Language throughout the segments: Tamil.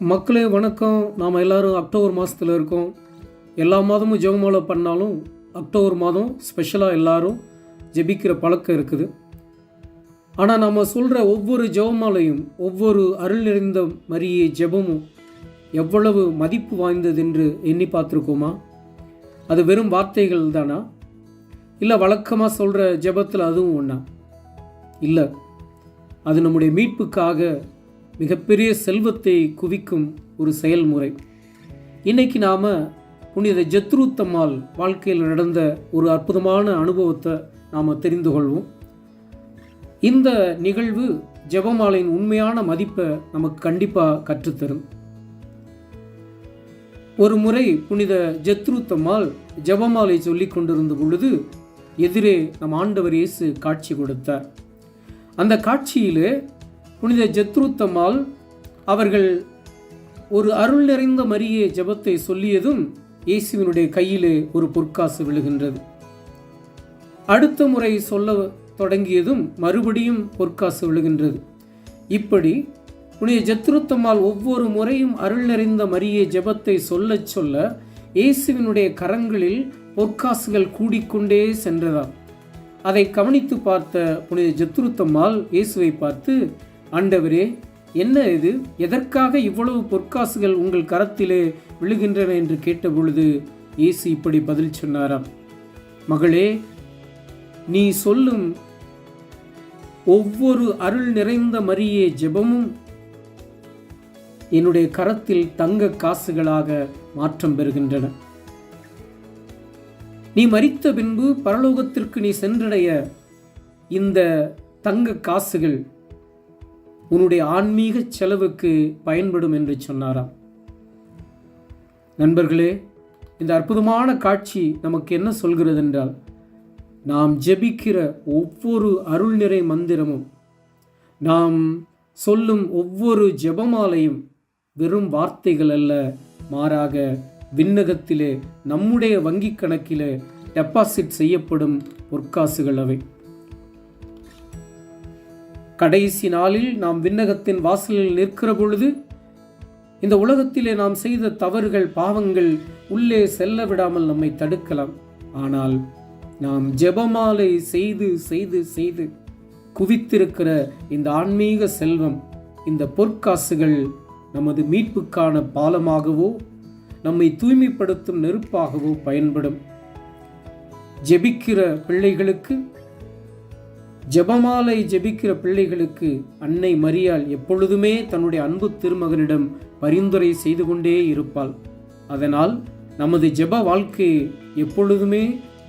மக்களே வணக்கம். நாம் எல்லோரும் அக்டோபர் மாதத்தில் இருக்கோம். எல்லா மாதமும் ஜெபமாலை பண்ணாலும் அக்டோபர் மாதம் ஸ்பெஷலாக எல்லாரும் ஜெபிக்கிற பழக்கம் இருக்குது. ஆனால் நம்ம சொல்கிற ஒவ்வொரு ஜெபமாலையும் ஒவ்வொரு அருள் நிறைந்த மரியே ஜெபமும் எவ்வளவு மதிப்பு வாய்ந்தது என்று எண்ணி பார்த்துருக்கோமா? அது வெறும் வார்த்தைகள் தானா? இல்லை வழக்கமாக சொல்கிற ஜெபத்தில் அதுவும் ஒன்றா இல்லை. அது நம்முடைய மீட்புக்காக மிகப்பெரிய செல்வத்தை குவிக்கும் ஒரு செயல்முறை. இன்னைக்கு நாம் புனித ஜத்ருத்தம்மாள் வாழ்க்கையில் நடந்த ஒரு அற்புதமான அனுபவத்தை நாம் தெரிந்து கொள்வோம். இந்த நிகழ்வு ஜெபமாலையின் உண்மையான மதிப்பை நமக்கு கண்டிப்பாக கற்றுத்தரும். ஒரு முறை புனித ஜத்ருத்தம்மாள் ஜெபமாலை சொல்லி கொண்டிருந்த பொழுது எதிரே நம் ஆண்டவர் இயேசு காட்சி கொடுத்தார். அந்த காட்சியிலே புனித ஜத்ருத்தம்மாள் அவர்கள் ஒரு அருள் நிறைந்த மரியே ஜெபத்தை சொல்லியதும் இயேசுவினுடைய கையிலே ஒரு பொற்காசு விழுகின்றது. அடுத்த முறை சொல்ல தொடங்கியதும் மறுபடியும் பொற்காசு விழுகின்றது. இப்படி புனித ஜத்ருத்தம்மாள் ஒவ்வொரு முறையும் அருள் நிறைந்த மரியே ஜெபத்தை சொல்லச் சொல்ல இயேசுவினுடைய கரங்களில் பொற்காசுகள் கூடிக்கொண்டே சென்றதாம். அதை கவனித்து பார்த்த புனித ஜத்ருத்தம்மாள் இயேசுவை பார்த்து ஆண்டவரே என்ன இது? எதற்காக இவ்வளவு பொற்காசுகள் உங்கள் கரத்திலே விழுகின்றன என்று கேட்டபொழுது இயேசு இப்படி பதில் சொன்னாராம். மகளே நீ சொல்லும் ஒவ்வொரு அருள் நிறைந்த மரியே ஜெபமும் என்னுடைய கரத்தில் தங்க காசுகளாக மாற்றம் பெறுகின்றன. நீ மறித்த பின்பு பரலோகத்திற்கு நீ சென்றடைய இந்த தங்க காசுகள் உன்னுடைய ஆன்மீக செலவுக்கு பயன்படும் என்று சொன்னாராம். நண்பர்களே இந்த அற்புதமான காட்சி நமக்கு என்ன சொல்கிறது என்றால் நாம் ஜெபிக்கிற ஒவ்வொரு அருள் நிறை மந்திரமும் நாம் சொல்லும் ஒவ்வொரு ஜெபமாலையும் வெறும் வார்த்தைகள் அல்ல மாறாக விண்ணகத்திலே நம்முடைய வங்கிக் கணக்கிலே டெபாசிட் செய்யப்படும் பொற்காசுகள் அவை. கடைசி நாளில் நாம் விண்ணகத்தின் வாசலில் நிற்கிற பொழுது இந்த உலகத்திலே நாம் செய்த தவறுகள் பாவங்கள் உள்ளே செல்ல விடாமல் நம்மை தடுக்கலாம். ஆனால் நாம் ஜெபமாலை செய்து செய்து செய்து குவித்திருக்கிற இந்த ஆன்மீக செல்வம் இந்த பொற்காசுகள் நமது மீட்புக்கான பாலமாகவோ நம்மை தூய்மைப்படுத்தும் நெருப்பாகவோ பயன்படும். ஜெபிக்கிற பிள்ளைகளுக்கு ஜெபமாலை ஜெபிக்கிற பிள்ளைகளுக்கு அன்னை மரியாள் எப்பொழுதுமே தன்னுடைய அன்பு திருமகனிடம் பரிந்துரை செய்து கொண்டே இருப்பாள். அதனால் நமது ஜெப வாழ்க்கையை எப்பொழுதுமே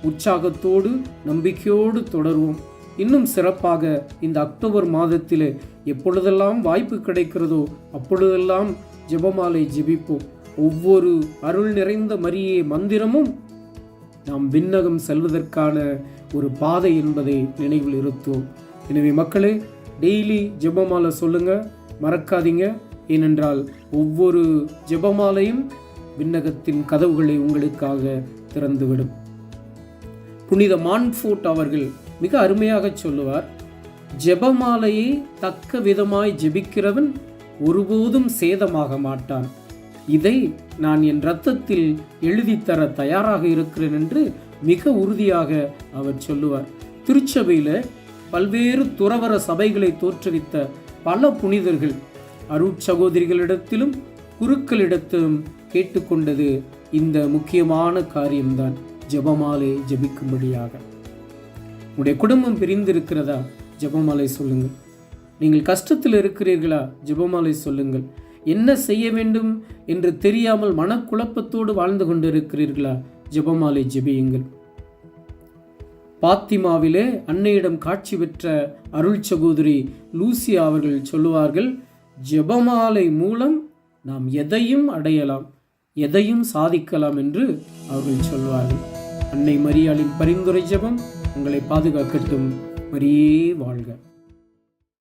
உற்சாகத்தோடு நம்பிக்கையோடு தொடர்வோம். இன்னும் சிறப்பாக இந்த அக்டோபர் மாதத்தில் எப்பொழுதெல்லாம் வாய்ப்பு கிடைக்கிறதோ அப்பொழுதெல்லாம் ஜெபமாலை ஜெபிப்போம். ஒவ்வொரு அருள் நிறைந்த மரியே மந்திரமும் நாம் விண்ணகம் செல்வதற்கான ஒரு பாதை என்பதை நினைவில் இருத்துவோம் எனவே மக்களே டெய்லி ஜெபமாலை சொல்லுங்க மறக்காதீங்க. ஏனென்றால் ஒவ்வொரு ஜெபமாலையும் விண்ணகத்தின் கதவுகளை உங்களுக்காக திறந்துவிடும். புனித மான்ஃபோர்ட் அவர்கள் மிக அருமையாக சொல்லுவார் ஜெபமாலையை தக்க விதமாய் ஜெபிக்கிறவன் ஒருபோதும் சேதமாக மாட்டான். இதை நான் என் இரத்தத்தில் எழுதித்தர தயாராக இருக்கிறேன் என்று மிக உறுதியாக அவர் சொல்லுவார். திருச்சபையில் பல்வேறு துறவர சபைகளை தோற்றுவித்த பல புனிதர்கள் அருட்சகோதரிகளிடத்திலும் குருக்களிடத்திலும் கேட்டுக்கொண்டது இந்த முக்கியமான காரியம்தான். ஜெபமாலை ஜெபிக்கும்படியாக. உங்களுடைய குடும்பம் பிரிந்திருக்கிறதா? ஜெபமாலை சொல்லுங்கள். நீங்கள் கஷ்டத்தில் இருக்கிறீர்களா? ஜெபமாலை சொல்லுங்கள். என்ன செய்ய வேண்டும் என்று தெரியாமல் மனக்குழப்பத்தோடு வாழ்ந்து கொண்டிருக்கிறீர்களா? ஜெபமாலை ஜெபியுங்கள். பாத்திமாவிலே அன்னையிடம் காட்சி பெற்ற அருள் சகோதரி லூசியா அவர்கள் சொல்லுவார்கள் ஜெபமாலை மூலம் நாம் எதையும் அடையலாம் எதையும் சாதிக்கலாம் என்று அவர்கள் சொல்வார்கள். அன்னை மரியாளின் பரிந்துரை ஜெபம் உங்களை பாதுகாக்கட்டும். மரியே வாழ்க.